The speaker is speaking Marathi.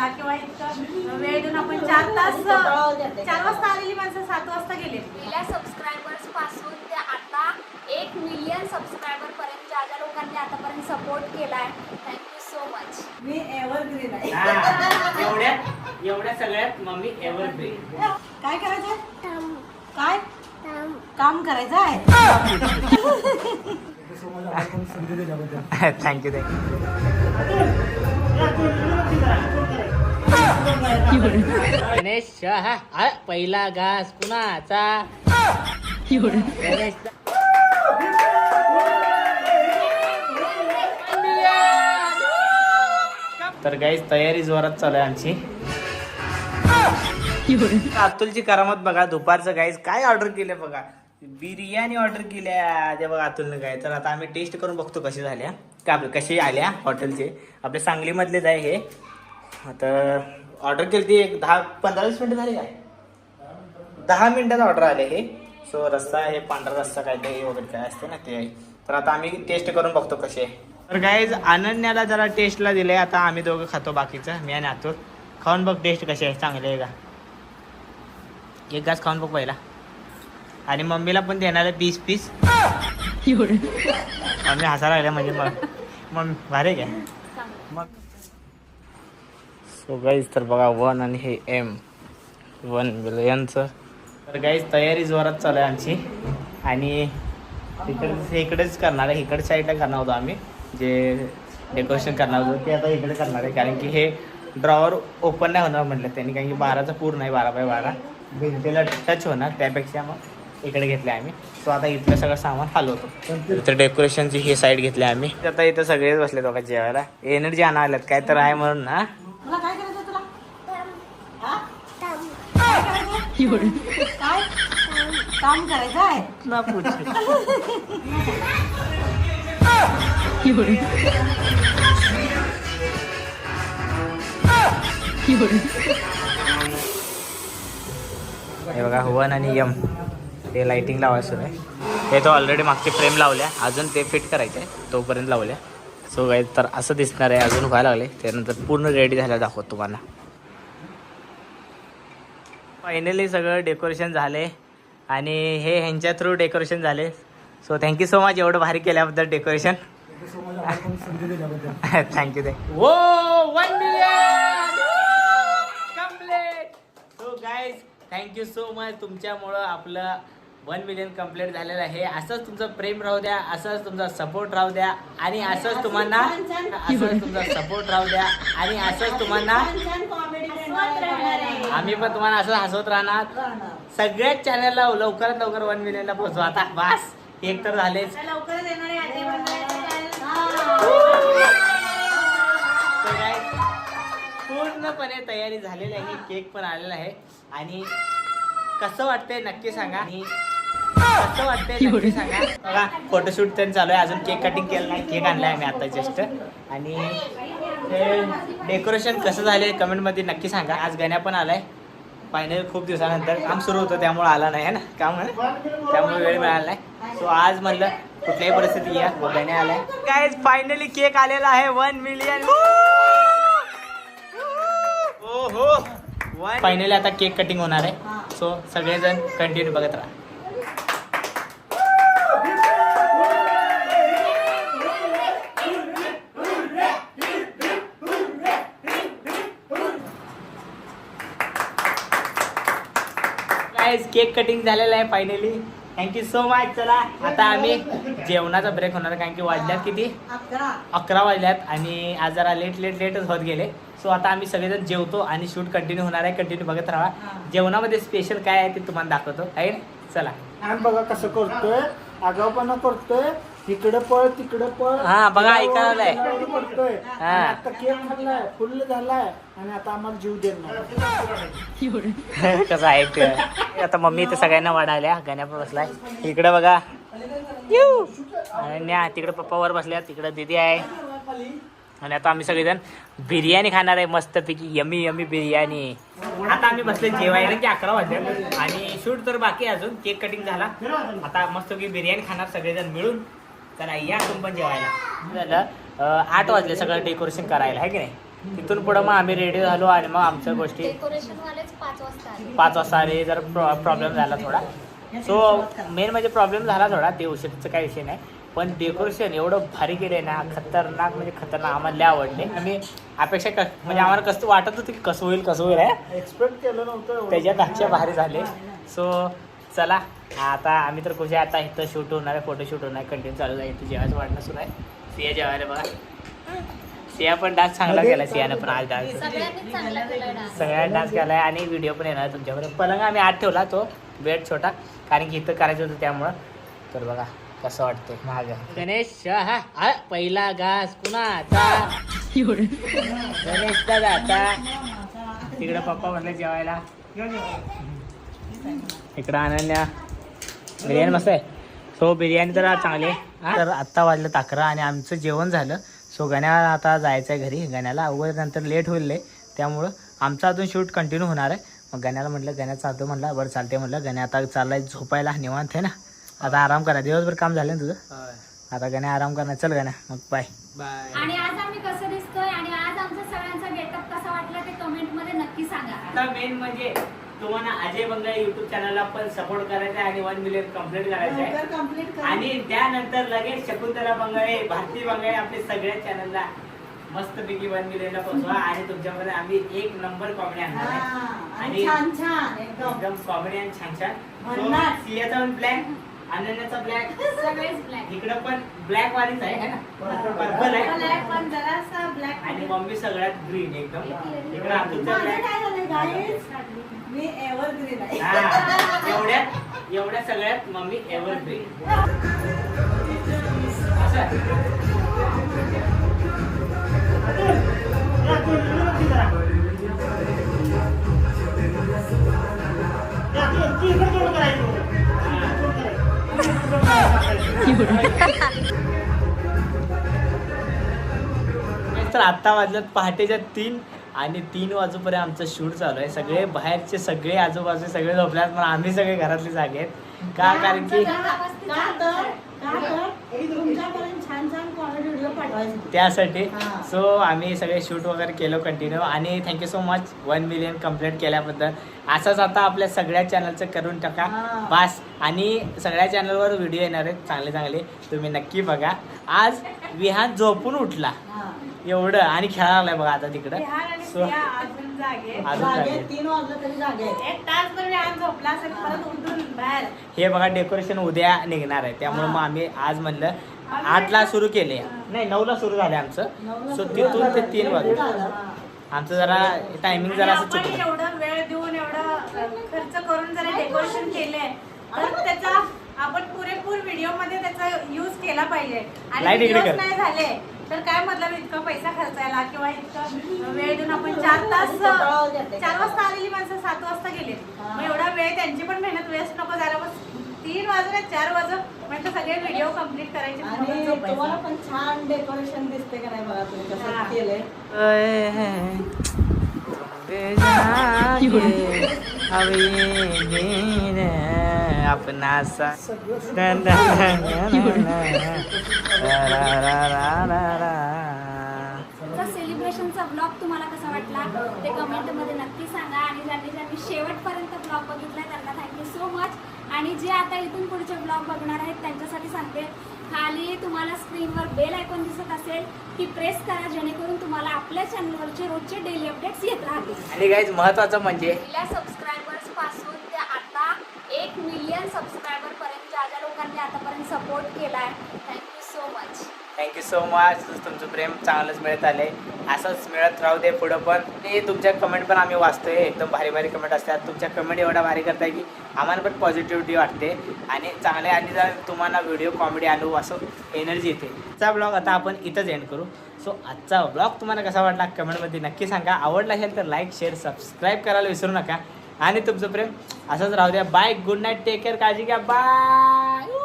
करायला किंवा इतकं वेळ देऊन आपण चार तास चार वाजता आलेली माणसं सात वाजता गेले. पहिल्या सबस्क्रायबर्सपासून ते आता एक मिलियन सबस्क्रायबर पर्यंत ज्या ज्या लोकांनी आतापर्यंत सपोर्ट केलाय थँक्यू सो मच मी एव्हरग्रीन आहे. हा, एवढ्या एवढ्या सगळ्यात मम्मी एव्हरग्रीन काय करायचंय? काय? काम. करायचं आहे थँक्यू गणेश हा, पहिला घास कुणाचा गणेश तर गाईज तयारी जोरात चालू आहे आमची. अतुलची करामत बघा दुपारचं गाईज काय ऑर्डर केलं बघा? बिर्याणी ऑर्डर केल्या ते बघा अतुलनं काय तर आता आम्ही टेस्ट करून बघतो कशी झाल्या का कशी आल्या हॉटेलचे आपल्या सांगलीमधलेच आहे हे. आता ऑर्डर केली ती एक दहा पंधरा वीस मिनिटं झाली काय? दहा मिनिटात ऑर्डर आले हे. सो रस्सा हे पांढरा रस्सा काय ते वगैरे काय असते ना ते. आहे तर आता आम्ही टेस्ट करून बघतो कसे आहे. तर गाईज अनन्याला जरा टेस्टला दिले आता आम्ही दोघं खातो बाकीचं मी आणि अतुल खाऊन बघ टेस्ट कशी आहे. चांगली आहे का? एक घास खाऊन बघ पहिला. आणि मम्मीला पण देणार आहे पीस पीस मम्मी हसायला लागल्या म्हणजे मग. मग भारी काय? मग सो गाईज तर बघा वन आणि हे एम वन यांचं. तर गाईज तयारी जोरात चालू आहे आमची. आणि तिकडे इकडेच करणार आहे. इकडच्या साईडला करणार होतो आम्ही. जे डेकोरेशन करणार होतो ते आता इकडे करणार आहे. कारण की हे ड्रॉवर ओपन नाही होणार म्हटलं त्यांनी. कारण की बाराचं पूर्ण आहे बारा बाय बारा. भिंतीला टच होणार. त्यापेक्षा मग इकडे घेतले आम्ही. सो आता इथलं सगळं सामान हलवतो. इथं डेकोरेशनची ही साईड घेतली आम्ही. आता इथं सगळेच बसले बघा जेवायला. एनर्जी आणायला काय तर आहे म्हणून ना तुला काय करायचं तुला हा? काय करायचं? काय? काम करायचं आहे? ना पूछ हे बघा वन आणि यम ते लाइटिंग लावायचं सुरू आहे. ते तो ऑलरेडी मागची फ्रेम लावल्या. अजून ते फिट करायचं आहे तोपर्यंत लावल्या. सो काय तर असं दिसणार आहे. अजून व्हायला लागले. त्यानंतर पूर्ण रेडी झालं दाखवतो तुम्हाला. फायनली सगळं डेकोरेशन झाले. आणि हे ह्यांच्या थ्रू डेकोरेशन झाले. So thank you so much एवढं भारी केल्याबद्दल decoration thank you thank you वो one million complete so guys thank you so much तुमच्यामुळं आपलं वन मिलियन कंप्लीट झालेलं आहे. असंच तुमचं प्रेम राहू द्या असंच तुमचा सपोर्ट राहू द्या. आणि असंच तुम्हाला असंच तुमचा सपोर्ट राहू द्या. आणि असंच तुम्हाला छान कॉमेडी राहणार आहे आम्ही पण तुम्हाला असं हसवत राहणार. सगळ्याच चॅनलला लवकरात लवकर वन मिलियनला पोहोचवा. आता बस एक तर झालेच. तर पूर्णपणे तयारी झालेली आहे. केक पण आलेला आहे. आणि कसं वाटतंय नक्की सांगा. आणि कसं वाटतंय नक्की सांगा. बघा फोटोशूट पण चालू आहे. अजून केक कटिंग केलं नाही. केक आणलाय मी आता जस्ट आणि डेकोरेशन कसं झाले कमेंटमध्ये नक्की सांगा. आज गण्या पण आलाय. फायनल खूप दिवसानंतर. काम सुरू होतं त्यामुळे आला नाही है ना? काम आहे त्यामुळे वेळ मिळाला नाही. सो आज म्हणलं कुठल्याही परिस्थिती या. गण्या आलाय. काय फायनली केक आलेला आहे. वन मिलियन हो हो फायनली आता केक कटिंग होणार आहे. सो सगळेजण कंटिन्यू बघत राहा. केक कटिंग झालेलं आहे फायनली थँक्यू सो मच चला आता आम्ही जेवणाचा ब्रेक होणार कारण की वाजल्यात किती? अकरा. वाजल्यात आणि आज जरा लेट लेट लेटच होत गेले. सो आता आम्ही सगळेजण जेवतो आणि शूट कंटिन्यू होणार आहे कंटिन्यू बघत राहा. जेवणामध्ये स्पेशल काय आहे ते तुम्हाला दाखवतो. आहे? चला. आम्ही बघा कसं करतोय आगावपणा करतोय इकडे पळ तिकडे पळ. हा, बघा, ऐकायला आलंय. करतोय हा. आणि आता केक खाल्लाय फुल झालाय आणि आता आम्हाला जीव देणार कसं आहे ते? आता मम्मी इथे सगळ्यांना वाढायल्या गाण्या पण बसलाय. इकडे बघा. यू. अनन्या तिकडे पप्पा वर बसल्या तिकडे दीदी आहे. आणि आता आम्ही सगळेजण बिर्याणी खाणार आहे मस्तपैकी यमी यमी बिर्याणी. आता आम्ही बसले जेवायला की अकरा वाजले. आणि शूट तर बाकी आहे अजून केक कटिंग झाला. आता मस्तपैकी बिर्याणी खाणार सगळेजण मिळून. चला या तुम्ही पण जेवायला. आठ वाजले सगळं डेकोरेशन करायला आहे की नाही? तिथून पुढं मग आम्ही रेडी झालो आणि मग आमच्या गोष्टी पाच वाजता आले. जर प्रॉब्लेम झाला थोडा. सो मेन म्हणजे प्रॉब्लेम झाला थोडा ते उशीरचं काही विषय नाही. पण डेकोरेशन एवढं भारी केलं ना खतरनाक म्हणजे खतरनाक आम्हाला लय आवडले. आम्ही अपेक्षा क म्हणजे आम्हाला कसं वाटत होतं की कसं होईल कसं होईल आहे एक्सपेक्ट केलं नव्हतं एवढं. त्याच्यापेक्षा भारी झाले. सो चला. आता आम्ही तर कुठे आता इथं शूट होणार आहे फोटो शूट होणार आहे. कंटिन्यू चालू आहे. इथं जेवायचं वाढणं सुरू आहे. सिया जेवायला बघा. सिया पण डान्स चांगला केला सियानं पण आज डान्स सगळ्यांनी डान्स केला आहे आणि व्हिडिओ पण येणार आहे तुमच्याकडे पलंग आम्ही आत ठेवला तो. बेड छोटा. कारण की इथं करायचं होतं त्यामुळं. तर बघा कसं वाटतंय. महाग गणेश हा हा, पहिला घास कुणाचा? गणेश दादा तिकडे पप्पा म्हणले जेवायला. इकडं अनन्या बिर्याणी मस्त आहे. सो बिर्याणी तर चांगली आहे. तर आत्ता वाजलं अकरा आणि आमचं जेवण झालं. सो गण्याला आता जायचं आहे घरी. गण्याला अवघड नंतर लेट होईल. त्यामुळं आमचं अजून शूट कंटिन्यू होणार आहे. मग गण्याला म्हटलं गण्या चालतो म्हटलं बरं चालते म्हटलं. गण्या आता चाललाय झोपायला. निवांत आहे ना? आता आराम करा. दिवसभर काम झालं ना तुझं? आता गण्या आराम करणार. चल गण्या. मग बाय आणि आज आम्ही कसं दिसतोय आणि आज आमचा सगळ्यांचा गेटअप कसा वाटला ते कमेंटमध्ये नक्की सांगा. आता मेन म्हणजे तुम्हाला अजय बंगाळे युट्यूब चॅनलला पण सपोर्ट करायचा आहे आणि वन मिलियन कंप्लीट करायचं आहे. आणि त्यानंतर लगेच शकुंतला बंगाळे भारती बंगाळे आपल्या सगळ्या चॅनलला मस्तपैकी वन मिलियनला पोहोचवा आणि तुमच्यामध्ये आम्ही एक नंबर कॉमेडी आणणार आहे. आणि छान छान एकदम. कॉमेडी आणि छान छान. सियाचा पण ब्लॅक अनन्याचा ब्लॅक सगळेच ब्लॅक इकडं पण ब्लॅक वालीच आहे है ना? पर्पल आहे. पण जरासा ब्लॅक आणि मम्मी सगळ्यात ग्रीन एकदम. इकडं आतूचा माझं ब्लॅक? मी एव्हरग्रीन आहे. हा, एवढ्यात एवढ्या सगळ्यात मम्मी एव्हरग्रीन तर आत्ता वाजल्यात पहाटेच्या तीन आणि तीन वाजूपर्यंत आमचं शूट चालू आहे. सगळे बाहेरचे सगळे आजूबाजूचे सगळे झोपल्यात पण आम्ही सगळे घरातले जागे आहेत. का? कारण की का तर? का तर तुमच्यापर्यंत छान छान कॉमेडी व्हिडिओ पाठवायचे त्यासाठी. हा. सो आम्ही सगळे शूट वगैरे केलं कंटिन्यू आणि thank you so much one million complete केल्याबद्दल. असंच आता आपल्या सगळ्या चॅनलचं करून टाका. हा. बास. आणि सगळ्या चॅनलवर व्हिडिओ येणार आहेत. चांगले चांगले. तुम्ही नक्की बघा. आज विहान झोपून उठला. हा. एवढं. आणि खेळायला लागलाय बघा आता तिकडं. बिहार आणि सो सिया अजून जागे. आहेत. अजून जागे जागे. आहेत, तीन वाजलं तरी जागे. आहेत. एक तास भर व्यायाम झोपला असेल परत उठून बाहेर. हे बघा डेकोरेशन उद्या निघणार आहे. त्यामुळे हा. मग आम्ही आज म्हणलं आठला सुरू केले. नाही नऊला सुरू झाले आमचं. सो तिथून ते तीन वाजले. आमचं जरा टायमिंग जरा असं आपण चुकलं. एवढं वेळ देऊन एवढं खर्च करून जरा डेकोरेशन केलंय तर त्याचा आपण पुरेपूर व्हिडिओमध्ये त्याचा युज केला पाहिजे. आणि Light इकडे videos कर. नाही झाले. तर काय मतलब इतका पैसा खर्चायला किंवा इतकं वेळ देऊन आपण चार तास चार वाजता आलेली माणसं सात वाजता गेले मग एवढा वेळ त्यांची पण मेहनत वेस्ट नको जायला बस तीन वाजले चार वाजत म्हणजे सगळे व्हिडिओ कंप्लीट करायचे. तुम्हाला पण छान डेकोरेशन दिसते का नाही बघा तुम्ही कसं हा. केलंय अपना सा आजचा सेलिब्रेशनचा ब्लॉग तुम्हाला कसा वाटला ते कमेंटमध्ये नक्की सांगा आणि ज्यांनी ज्यांनी शेवटपर्यंत ब्लॉग बघितलाय त्यांना थँक्यू सो मच आणि जे आता इथून पुढचे ब्लॉग बघणार आहेत त्यांच्यासाठी सांगते खाली तुम्हाला स्क्रीनवर बेल आयकॉन दिसत असेल ती प्रेस करा जेणेकरून तुम्हाला आपल्या चॅनलवरचे रोजचे डेली अपडेट्स येत राहतील आणि गाईज महत्वाचं म्हणजे सबस्क्राईब सबस्क्रायबर्सपासून ते आता मिलियन पर्यंत ज्या ज्या लोकांनी आतापर्यंत सपोर्ट केलाय thank you so much thank you so much तुमचं प्रेम चांगलंच मिळत आले असंच मिळत राहू दे पुढं पण. ते तुमच्या कमेंट पण आम्ही वाचतोय. एकदम भारी भारी कमेंट असतात. तुमच्या कमेंट एवढा भारी करताय की आम्हाला पण पॉझिटिव्हिटी वाटते. आणि चांगले आणि जर तुम्हाला व्हिडिओ कॉमेडी आणू असं एनर्जी येते. आजचा ब्लॉग आता आपण इथंच एंड करू. सो आजचा ब्लॉग तुम्हाला कसा वाटला? कमेंटमध्ये नक्की सांगा. आवडला असेल तर लाईक शेअर सबस्क्राईब करायला विसरू नका. आणि तुमचं प्रेम. असंच राहू द्या. Bye good night take care काळजी घ्या. बाय